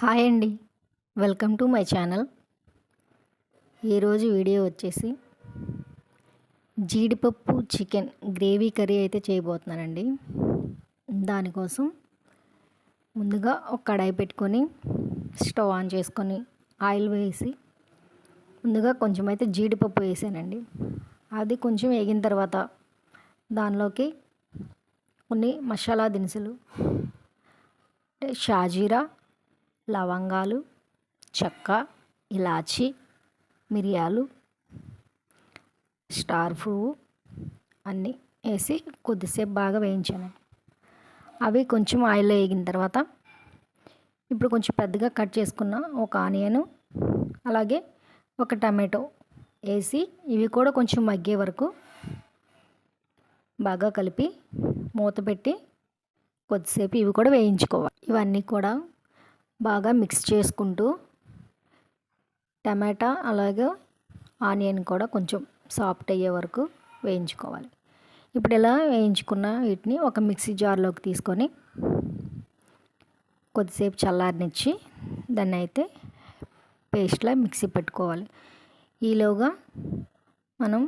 Hi అండి. Welcome to my channel. ఈరోజు video వచ్చేసి జీడిపప్పు చికెన్ గ్రేవీ కర్రీ అయితే చేయబోతున్నానండి. దానికోసం ముందుగా ఒక కడాయి పెట్టుకొని స్టవ్ ఆన్ చేసుకొని ఆయిల్ వేసి ముందుగా కొంచెం అయితే జీడిపప్పు వేసానండి. అది కొంచెం వేగిన తర్వాత దానిలోకి కొన్ని మసాలా దినుసులు అంటే షాజీరా లవంగాలు చెక్క ఇలాచి మిరియాలు స్టార్ పువ్వు అన్నీ వేసి కొద్దిసేపు బాగా వేయించాను. అవి కొంచెం ఆయిల్ వేగిన తర్వాత ఇప్పుడు కొంచెం పెద్దగా కట్ చేసుకున్న ఒక ఆనియన్ అలాగే ఒక టమాటో వేసి ఇవి కూడా కొంచెం మగ్గే వరకు బాగా కలిపి మూత పెట్టి కొద్దిసేపు ఇవి కూడా వేయించుకోవాలి. ఇవన్నీ కూడా బాగా మిక్స్ చేసుకుంటూ టమాటా అలాగే ఆనియన్ కూడా కొంచెం సాఫ్ట్ అయ్యే వరకు వేయించుకోవాలి. ఇప్పుడు ఇలా వేయించుకున్న వీటిని ఒక మిక్సీ జార్లోకి తీసుకొని కొద్దిసేపు చల్లారనిచ్చి దాన్ని అయితే పేస్ట్లా మిక్సీ పెట్టుకోవాలి. ఈలోగా మనం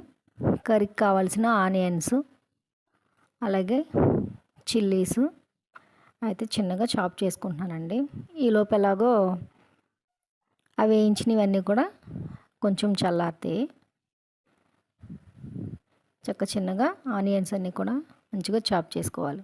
కర్రీకి కావాల్సిన ఆనియన్స్ అలాగే చిల్లీసు అయితే చిన్నగా చాప్ చేసుకుంటున్నానండి. ఈలోపు ఎలాగో అవి వేయించినవన్నీ కూడా కొంచెం చల్లారుతాయి చక్క చిన్నగా ఆనియన్స్ అన్నీ కూడా మంచిగా చాప్ చేసుకోవాలి.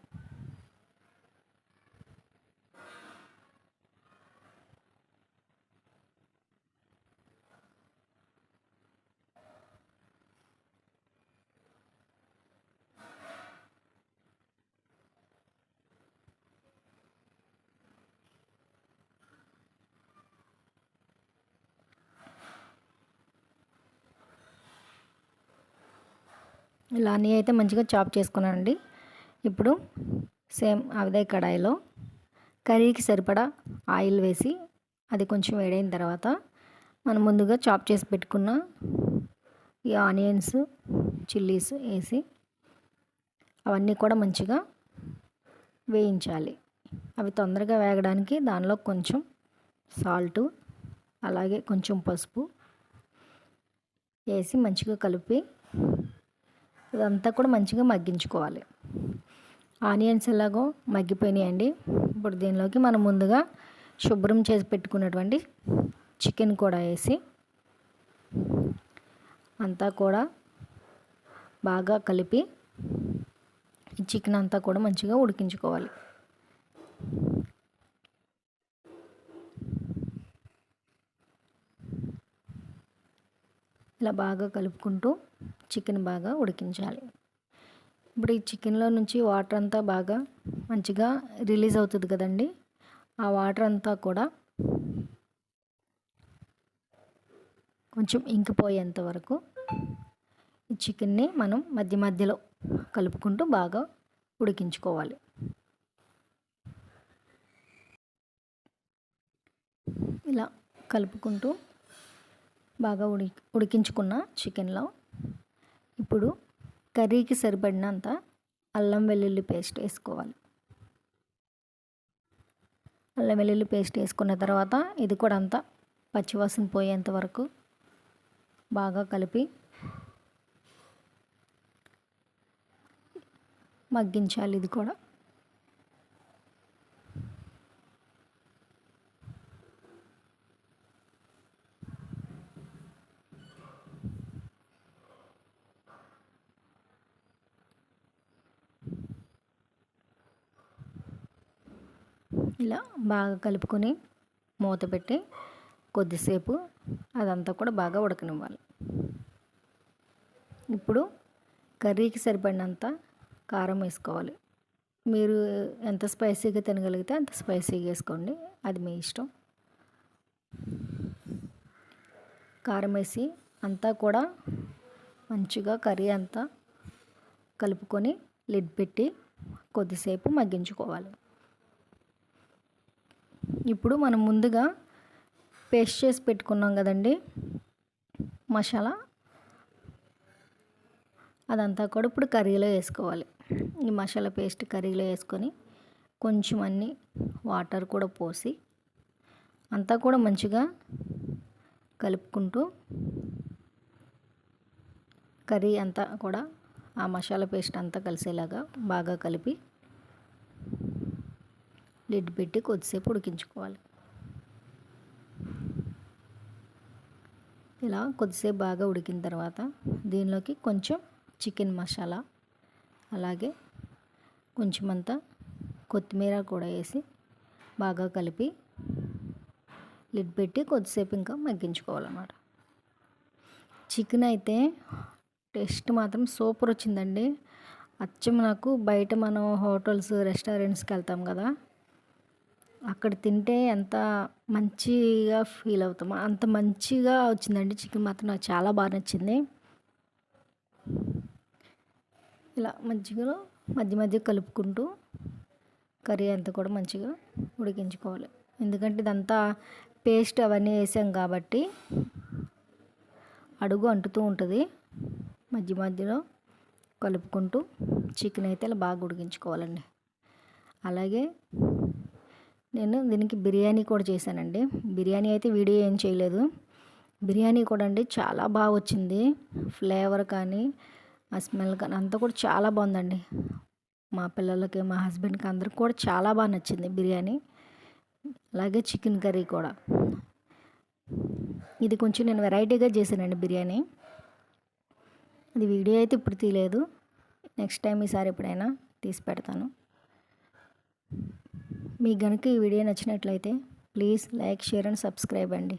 ఇలా అన్నీ అయితే మంచిగా చాప్ చేసుకున్నానండి ఇప్పుడు సేమ్ అదే కడాయిలో కర్రీకి సరిపడా ఆయిల్ వేసి అది కొంచెం వేడైన తర్వాత మనం ముందుగా చాప్ చేసి పెట్టుకున్న ఈ ఆనియన్స్ చిల్లీస్ వేసి అవన్నీ కూడా మంచిగా వేయించాలి. అవి తొందరగా వేగడానికి దానిలో కొంచెం సాల్టు అలాగే కొంచెం పసుపు వేసి మంచిగా కలిపి ఇదంతా కూడా మంచిగా మగ్గించుకోవాలి. ఆనియన్స్ ఎలాగో మగ్గిపోయినాయండి. ఇప్పుడు దీనిలోకి మనం ముందుగా శుభ్రం చేసి పెట్టుకున్నటువంటి చికెన్ కూడా వేసి అంతా కూడా బాగా కలిపి చికెన్ అంతా కూడా మంచిగా ఉడికించుకోవాలి. ఇలా బాగా కలుపుకుంటూ చికెన్ బాగా ఉడికించాలి. ఇప్పుడు ఈ చికెన్లో నుంచి వాటర్ అంతా బాగా మంచిగా రిలీజ్ అవుతుంది కదండి. ఆ వాటర్ అంతా కూడా కొంచెం ఇంకిపోయేంత వరకు ఈ చికెన్ని మనం మధ్య మధ్యలో కలుపుకుంటూ బాగా ఉడికించుకోవాలి. ఇలా కలుపుకుంటూ బాగా ఉడి ఉడికించుకున్న చికెన్లో ఇప్పుడు కర్రీకి సరిపడినంత అల్లం వెల్లుల్లి పేస్ట్ వేసుకోవాలి. అల్లం వెల్లుల్లి పేస్ట్ వేసుకున్న తర్వాత ఇది కూడా అంతా పచ్చివాసన పోయేంత వరకు బాగా కలిపి మగ్గించాలి ఇది కూడా. ఇలా బాగా కలుపుకొని మూత పెట్టి కొద్దిసేపు అదంతా కూడా బాగా ఉడకనివ్వాలి. ఇప్పుడు కర్రీకి సరిపడినంత కారం వేసుకోవాలి. మీరు ఎంత స్పైసీగా తినగలిగితే అంత స్పైసీగా వేసుకోండి. అది మీ ఇష్టం. కారం వేసి అంతా కూడా మంచిగా కర్రీ అంతా కలుపుకొని లిడ్ పెట్టి కొద్దిసేపు మగ్గించుకోవాలి. ఇప్పుడు మనం ముందుగా పేస్ట్ చేసి పెట్టుకున్నాం కదండి. మసాలా. అదంతా కూడా ఇప్పుడు కర్రీలో వేసుకోవాలి. ఈ మసాలా పేస్ట్ కర్రీలో వేసుకొని కొంచెం అన్ని వాటర్ కూడా పోసి అంతా కూడా మంచిగా కలుపుకుంటూ కర్రీ అంతా కూడా ఆ మసాలా పేస్ట్ అంతా కలిసేలాగా బాగా కలిపి లిడ్ పెట్టి కొద్దిసేపు ఉడికించుకోవాలి. ఇలా కొద్దిసేపు బాగా ఉడికిన తర్వాత దీనిలోకి కొంచెం చికెన్ మసాలా అలాగే కొంచెం అంతా కొత్తిమీర కూడా వేసి బాగా కలిపి లిడ్ పెట్టి కొద్దిసేపు ఇంకా మగ్గించుకోవాలన్నమాట. చికెన్ అయితే టేస్ట్ మాత్రం సూపర్ వచ్చిందండి. అచ్చం నాకు బయట మనం హోటల్స్ రెస్టారెంట్స్కి వెళ్తాం కదా అక్కడ తింటే ఎంత మంచిగా ఫీల్ అవుతామో అంత మంచిగా వచ్చిందండి చికెన్ మాత్రం. నాకు చాలా బాగా నచ్చింది. ఇలా మంచిగా మధ్య మధ్య కలుపుకుంటూ కర్రీ అంతా కూడా మంచిగా ఉడికించుకోవాలి. ఎందుకంటే ఇదంతా పేస్ట్ అవన్నీ వేసాం కాబట్టి అడుగు అంటుతూ ఉంటుంది. మధ్య మధ్యలో కలుపుకుంటూ చికెన్ అయితే ఇలా బాగా ఉడికించుకోవాలండి. అలాగే నేను దీనికి బిర్యానీ కూడా చేశానండి. బిర్యానీ అయితే వీడియో ఏం చేయలేదు. బిర్యానీ కూడా అండి చాలా బాగా వచ్చింది. ఫ్లేవర్ కానీ ఆ స్మెల్ కానీ అంతా కూడా చాలా బాగుందండి. మా పిల్లలకి మా హస్బెండ్కి అందరికి కూడా చాలా బాగా నచ్చింది బిర్యానీ. అలాగే చికెన్ కర్రీ కూడా. ఇది కొంచెం నేను వెరైటీగా చేశానండి బిర్యానీ. అది వీడియో అయితే ఇప్పుడు తీయలేదు. నెక్స్ట్ టైం ఈసారి ఎప్పుడైనా తీసి పెడతాను. మీకు కనుక ఈ వీడియో నచ్చినట్లయితే please like share and subscribe అండి.